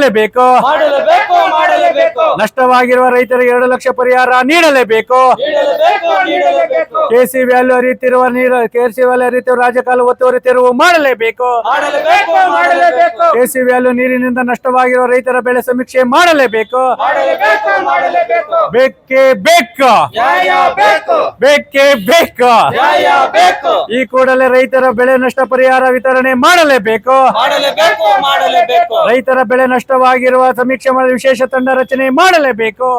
ಮಾಡಲೇಬೇಕು. ಮಾಡಲೇಬೇಕು ಮಾಡಲೇಬೇಕು. ನಷ್ಟವಾಗಿರುವ ರೈತರಿಗೆ ಎರಡು ಲಕ್ಷ ಪರಿಹಾರ ನೀಡಲೇಬೇಕು. ನೀಡಲೇಬೇಕು ನೀಡಲೇಬೇಕು. ಕೆಸಿ ವ್ಯಾಲ್ಯೂ ಹರಿಯುತ್ತಿರುವ ನೀರು ಕೆಸಿ ವ್ಯಾಲ್ಯೂ ಹರಿಯುತ್ತಿರುವ ರಾಜಕಾಲ ಒತ್ತುವರಿ ತೆರವು ಮಾಡಲೇಬೇಕು ಕೆಸಿ ವ್ಯಾಲ್ಯೂ ನೀರಿನಿಂದ ನಷ್ಟವಾಗಿರುವ ರೈತರ ಬೆಳೆ ಸಮೀಕ್ಷೆ ಮಾಡಲೇಬೇಕು. ಬೇಕೇ ಬೇಕು. ಬೇಕು ಬೇಕೇ. ಈ ಕೂಡಲೇ ರೈತರ ಬೆಳೆ ನಷ್ಟ ಪರಿಹಾರ ವಿತರಣೆ ಮಾಡಲೇಬೇಕು. ರೈತರ ಬೆಳೆ ನಷ್ಟವಾಗಿರುವ ಸಮೀಕ್ಷೆ ಮಾಡಲು ವಿಶೇಷ ತಂಡ ರಚನೆ ಮಾಡಲೇಬೇಕು.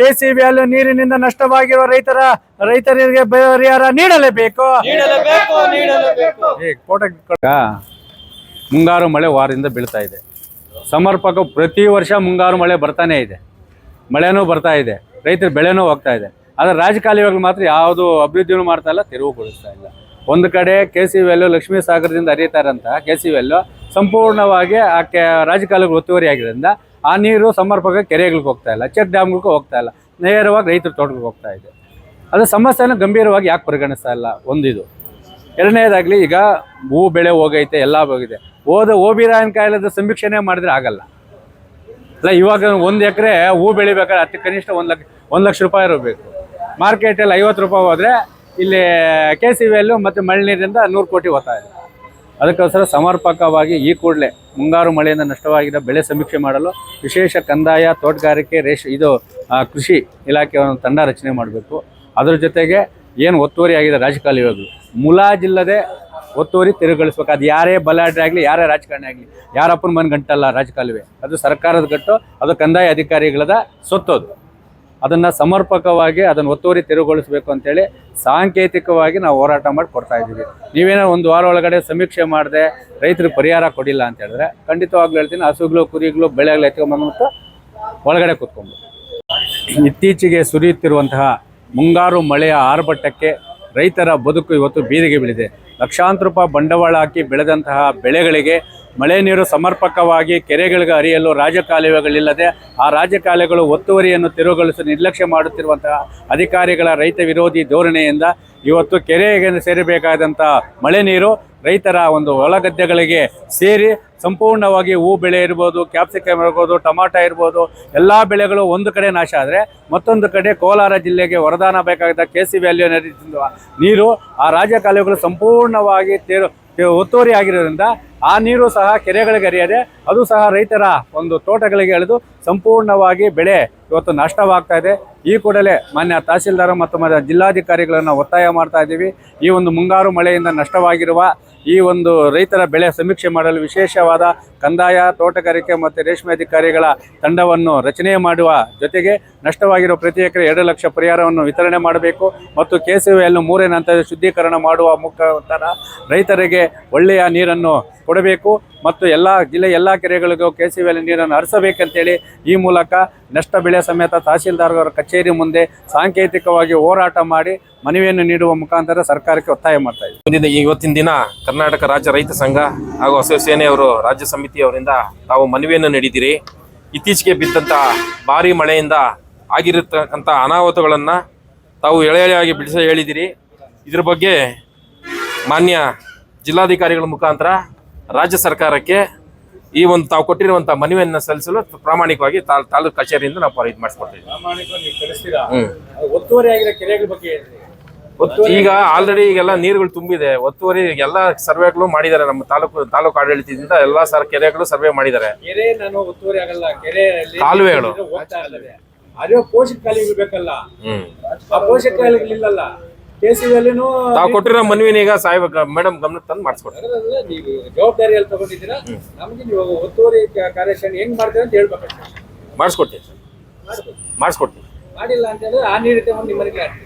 ಕೆಸಿ ವ್ಯಾಲ್ಯೂ ನೀರಿನಿಂದ ನಷ್ಟವಾಗಿರುವ ರೈತರ ರೈತರಿಗೆ ಪರಿಹಾರ ನೀಡಲೇಬೇಕು. ನೀಡಲೇಬೇಕು ನೀಡಲೇಬೇಕು. ಮುಂಗಾರು ಮಳೆ ವಾರದಿಂದ ಬೀಳ್ತಾ ಇದೆ. ಸಮರ್ಪಕ ಪ್ರತಿ ವರ್ಷ ಮುಂಗಾರು ಮಳೆ ಬರ್ತಾನೆ ಇದೆ. ಮಳೆನೂ ಬರ್ತಾ ಇದೆ. ರೈತರ ಬೆಳೆನೂ ಹೋಗ್ತಾ ಇದೆ. ಆದರೆ ರಾಜಕಾಲುವೆಗಳು ಮಾತ್ರ ಯಾವುದು ಅಭಿವೃದ್ಧಿನೂ ಮಾಡ್ತಾ ಇಲ್ಲ ತೆರವುಗೊಳಿಸ್ತಾ ಇಲ್ಲ. ಒಂದು ಕಡೆ ಕೆ ಸಿ ವೆಲ್ಲು ಲಕ್ಷ್ಮೀ ಸಾಗರದಿಂದ ಹರಿತಾ ಕೆ ಸಿ ವೆಲ್ಲು ಸಂಪೂರ್ಣವಾಗಿ ಆ ಕೆ ರಾಜಕಾಲುವೆಗಳು ಒತ್ತುವರಿ ಆಗಿರೋದ್ರಿಂದ ಆ ನೀರು ಸಮರ್ಪಕ ಕೆರೆಗಳಿಗೆ ಹೋಗ್ತಾ ಇಲ್ಲ ಚೆಕ್ ಡ್ಯಾಮ್ಗಳಿಗೂ ಹೋಗ್ತಾ ಇಲ್ಲ. ನೇರವಾಗಿ ರೈತರ ತೋಟಗಳಿಗೆ ಹೋಗ್ತಾ ಇದೆ. ಅದು ಸಮಸ್ಯೆನ ಗಂಭೀರವಾಗಿ ಯಾಕೆ ಪರಿಗಣಿಸ್ತಾ ಇಲ್ಲ? ಒಂದಿದು. ಎರಡನೇದಾಗಲಿ ಈಗ ಹೂ ಬೆಳೆ ಹೋಗೈತೆ, ಎಲ್ಲ ಹೋಗಿದೆ. ಹೋದ ಓಬಿರಾಯನ್ ಕಾಯಿಲೆದ ಸಮೀಕ್ಷೆನೇ ಮಾಡಿದ್ರೆ ಆಗಲ್ಲ. ಅಲ್ಲ, ಇವಾಗ ಒಂದು ಎಕರೆ ಹೂ ಬೆಳಿಬೇಕಾದ್ರೆ ಅತಿ ಕನಿಷ್ಠ ಒಂದು ಲಕ್ಷ ಒಂದು ಲಕ್ಷ ರೂಪಾಯಿ ಇರಬೇಕು. ಮಾರ್ಕೆಟಲ್ಲಿ ಐವತ್ತು ರೂಪಾಯಿ ಹೋದರೆ ಇಲ್ಲಿ ಕೆ ಸಿ ವ್ಯಾಲ್ಯೂ ಮತ್ತು ಮಳೆ ನೀರಿಂದ ನೂರು ಕೋಟಿ ಹೋಗ್ತಾ ಇದೆ. ಅದಕ್ಕೋಸ್ಕರ ಸಮರ್ಪಕವಾಗಿ ಈ ಕೂಡಲೇ ಮುಂಗಾರು ಮಳೆಯಿಂದ ನಷ್ಟವಾಗಿದ್ದ ಬೆಳೆ ಸಮೀಕ್ಷೆ ಮಾಡಲು ವಿಶೇಷ ಕಂದಾಯ, ತೋಟಗಾರಿಕೆ, ರೇಷ್, ಇದು ಕೃಷಿ ಇಲಾಖೆಯ ಒಂದು ತಂಡ ರಚನೆ ಮಾಡಬೇಕು. ಅದ್ರ ಜೊತೆಗೆ ಏನು ಒತ್ತುವರಿ ಆಗಿದೆ ರಾಜಕಾಲುವೆಗಳು ಮುಲಾಜಿಲ್ಲದೆ ಒತ್ತುವರಿ ತೆರವುಗೊಳಿಸ್ಬೇಕು. ಅದು ಯಾರೇ ಬಲಾಢ್ಯ ಆಗಲಿ, ಯಾರೇ ರಾಜಕಾರಣಿ ಆಗಲಿ, ಯಾರಪ್ಪನ ಮನೆ ಗಂಟಲ್ಲ ರಾಜಕಾಲುವೆ. ಅದು ಸರ್ಕಾರದ ಗಟ್ಟು, ಅದು ಕಂದಾಯ ಅಧಿಕಾರಿಗಳದ ಸೊತ್ತೋದು. ಅದನ್ನು ಸಮರ್ಪಕವಾಗಿ ಅದನ್ನು ಒತ್ತುವರಿ ತೆರವುಗೊಳಿಸಬೇಕು ಅಂತೇಳಿ ಸಾಂಕೇತಿಕವಾಗಿ ನಾವು ಹೋರಾಟ ಮಾಡಿ ಕೊಡ್ತಾ ಇದ್ದೀವಿ. ನೀವೇನೋ ಒಂದು ವಾರ ಒಳಗಡೆ ಸಮೀಕ್ಷೆ ಮಾಡದೆ ರೈತರಿಗೆ ಪರಿಹಾರ ಕೊಡಿಲ್ಲ ಅಂತ ಹೇಳಿದ್ರೆ ಖಂಡಿತವಾಗ್ಲೂ ಹೇಳ್ತೀನಿ, ಹಸುಗಳು, ಕುರಿಗಳು ಬೆಳೆಗಳು ಎತ್ಕೊಂಡ್ಬಂದ್ಬಿಟ್ಟು ಒಳಗಡೆ ಕೂತ್ಕೊಂಡು ಇತ್ತೀಚೆಗೆ ಸುರಿಯುತ್ತಿರುವಂತಹ ಮುಂಗಾರು ಮಳೆಯ ಆರ್ಭಟಕ್ಕೆ ರೈತರ ಬದುಕು ಇವತ್ತು ಬೀದಿಗೆ ಬೀಳಿದೆ. ಲಕ್ಷಾಂತರ ರೂಪಾಯಿ ಬಂಡವಾಳ ಹಾಕಿ ಬೆಳೆದಂತಹ ಬೆಳೆಗಳಿಗೆ ಮಳೆ ನೀರು ಸಮರ್ಪಕವಾಗಿ ಕೆರೆಗಳಿಗೆ ಹರಿಯಲು ರಾಜಕಾಲುವೆಗಳಿಲ್ಲದೆ ಆ ರಾಜಕಾಲುವೆಗಳು ಒತ್ತುವರಿಯನ್ನು ತೆರವುಗೊಳಿಸಿ ನಿರ್ಲಕ್ಷ್ಯ ಮಾಡುತ್ತಿರುವಂತಹ ಅಧಿಕಾರಿಗಳ ರೈತ ವಿರೋಧಿ ಧೋರಣೆಯಿಂದ ಇವತ್ತು ಕೆರೆಗೆ ಸೇರಬೇಕಾದಂಥ ಮಳೆ ನೀರು ರೈತರ ಒಂದು ಹೊಲಗದ್ದೆಗಳಿಗೆ ಸೇರಿ ಸಂಪೂರ್ಣವಾಗಿ ಹೂ ಬೆಳೆ ಇರ್ಬೋದು ಕ್ಯಾಪ್ಸಿಕಮ್ ಇರ್ಬೋದು, ಟೊಮಾಟೊ ಇರ್ಬೋದು, ಎಲ್ಲ ಬೆಳೆಗಳು ಒಂದು ಕಡೆ ನಾಶ ಆದರೆ ಮತ್ತೊಂದು ಕಡೆ ಕೋಲಾರ ಜಿಲ್ಲೆಗೆ ವರದಾನ ಬೇಕಾಗಿದ್ದ ಕೆ ಸಿ ವ್ಯಾಲ್ಯೂ ನೀರು ಆ ರಾಜಕಾಲುವೆಗಳು ಸಂಪೂರ್ಣವಾಗಿ ತೇರು ಒತ್ತುವರಿ ಆಗಿರೋದ್ರಿಂದ ಆ ನೀರು ಸಹ ಕೆರೆಗಳಿಗೆ ಹರಿಯದೆ, ಅದು ಸಹ ರೈತರ ಒಂದು ತೋಟಗಳಿಗೆ ಎಳೆದು ಸಂಪೂರ್ಣವಾಗಿ ಬೆಳೆ ಇವತ್ತು ನಷ್ಟವಾಗ್ತಾ ಇದೆ. ಈ ಕೂಡಲೇ ಮಾನ್ಯ ತಹಸೀಲ್ದಾರ್ ಮತ್ತು ಜಿಲ್ಲಾಧಿಕಾರಿಗಳನ್ನು ಒತ್ತಾಯ ಮಾಡ್ತಾ ಇದ್ದೀವಿ. ಈ ಒಂದು ಮುಂಗಾರು ಮಳೆಯಿಂದ ನಷ್ಟವಾಗಿರುವ ಈ ಒಂದು ರೈತರ ಬೆಳೆ ಸಮೀಕ್ಷೆ ಮಾಡಲು ವಿಶೇಷವಾದ ಕಂದಾಯ, ತೋಟಗಾರಿಕೆ ಮತ್ತು ರೇಷ್ಮೆ ಅಧಿಕಾರಿಗಳ ತಂಡವನ್ನು ರಚನೆ ಮಾಡುವ ಜೊತೆಗೆ ನಷ್ಟವಾಗಿರುವ ಪ್ರತಿ ಎಕರೆ ಎರಡು ಲಕ್ಷ ಪರಿಹಾರವನ್ನು ವಿತರಣೆ ಮಾಡಬೇಕು ಮತ್ತು ಕೆಸಿವೆಯನ್ನು ಮೂರನೇ ಹಂತದ ಶುದ್ಧೀಕರಣ ಮಾಡುವ ಮುಖಾಂತರ ರೈತರಿಗೆ ಒಳ್ಳೆಯ ನೀರನ್ನು ಕೊಡಬೇಕು. ಮತ್ತು ಎಲ್ಲ ಜಿಲ್ಲೆ ಎಲ್ಲ ಕೆರೆಗಳಿಗೂ ಕೆ ಸಿ ವ್ಯಾಲಿ ನೀರನ್ನು ಹರಿಸಬೇಕಂತೇಳಿ ಈ ಮೂಲಕ ನಷ್ಟ ಬೆಳೆ ಸಮೇತ ತಹಸೀಲ್ದಾರ್ ಅವರ ಕಚೇರಿ ಮುಂದೆ ಸಾಂಕೇತಿಕವಾಗಿ ಹೋರಾಟ ಮಾಡಿ ಮನವಿಯನ್ನು ನೀಡುವ ಮುಖಾಂತರ ಸರ್ಕಾರಕ್ಕೆ ಒತ್ತಾಯ ಮಾಡ್ತಾ ಇದ್ದೀವಿ ಇವತ್ತಿನ ದಿನ ಕರ್ನಾಟಕ ರಾಜ್ಯ ರೈತ ಸಂಘ ಹಾಗೂ ಹಸಿರು ಸೇನೆಯವರು ರಾಜ್ಯ ಸಮಿತಿಯವರಿಂದ ತಾವು ಮನವಿಯನ್ನು ನೀಡಿದ್ದೀರಿ. ಇತ್ತೀಚೆಗೆ ಬಿದ್ದಂಥ ಭಾರಿ ಮಳೆಯಿಂದ ಆಗಿರತಕ್ಕಂಥ ಅನಾಹುತಗಳನ್ನು ತಾವು ಎಳೆ ಎಳೆಯಾಗಿ ಬಿಡಿಸ ಹೇಳಿದಿರಿ ಇದ್ರ ಬಗ್ಗೆ ಮಾನ್ಯ ಜಿಲ್ಲಾಧಿಕಾರಿಗಳ ಮುಖಾಂತರ ರಾಜ್ಯ ಸರ್ಕಾರಕ್ಕೆ ಈ ಒಂದು ತಾವು ಕೊಟ್ಟಿರುವಂತಹ ಮನವಿಯನ್ನು ಸಲ್ಲಿಸಲು ಪ್ರಾಮಾಣಿಕವಾಗಿ ತಾಲ್ ತಾಲೂಕು ಕಚೇರಿಯಿಂದ ನಾವು ಇದು ಬಗ್ಗೆ ಈಗ ಆಲ್ರೆಡಿ ಈಗೆಲ್ಲ ನೀರುಗಳು ತುಂಬಿದೆ. ಒತ್ತುವರಿ ಎಲ್ಲ ಸರ್ವೆಗಳು ಮಾಡಿದ್ದಾರೆ. ನಮ್ಮ ತಾಲೂಕು ತಾಲೂಕು ಆಡಳಿತದಿಂದ ಎಲ್ಲಾ ಸರ್ ಕೆರೆಗಳು ಸರ್ವೆ ಮಾಡಿದ್ದಾರೆ. ಕೆರೆ ನಾನು ಪೋಷಕ ಆಗಲ್ಲ. ಬೇಕಲ್ಲ ಕಾಲುವೆಗಳು. ಅದೇ ಪೋಷಕ ಕಾಲಿಗೆ ಬೇಕಲ್ಲ. ಹ್ಮ್ ಆ ಪೋಷಕ ಕಾಲಿಗಳಿಲ್ಲಲ್ಲ ಕೆ ಸಿ ವ್ಯಾಲಿನೂ ತಾವು ಕೊಟ್ಟಿರೋ ಮನವಿನ ಈಗ ಸಾಹೇಬ ಮೇಡಮ್ ಗಮನಕ್ಕೆ ತಂದು ಮಾಡಿಸ್ಕೊಡ್ತಾರೆ ಅದರಲ್ಲ ನೀವು ಜವಾಬ್ದಾರಿಯಲ್ಲಿ ತಗೊಂಡಿದ್ದೀರಾ? ನಮಗೆ ನೀವು ಒತ್ತುವರಿ ಕ- ಕಾರ್ಯಾಚರಣೆ ಹೆಂಗ್ ಮಾಡ್ತೀರಾ ಅಂತ ಹೇಳ್ಬೇಕು ಮಾಡಿಸ್ಕೊಡ್ತೀವಿ ಸರ್ ಮಾಡಿಸ್ಕೊಡ್ತೀನಿ. ಮಾಡಿಲ್ಲ ಅಂತಂದ್ರೆ ಹೇಳಿದ್ರೆ ಆ ನೀರಿಗೆ ಒಂದು ನಿಮ್ಮ ಮನೆಗೆ ಹಾಕ್ತೀವಿ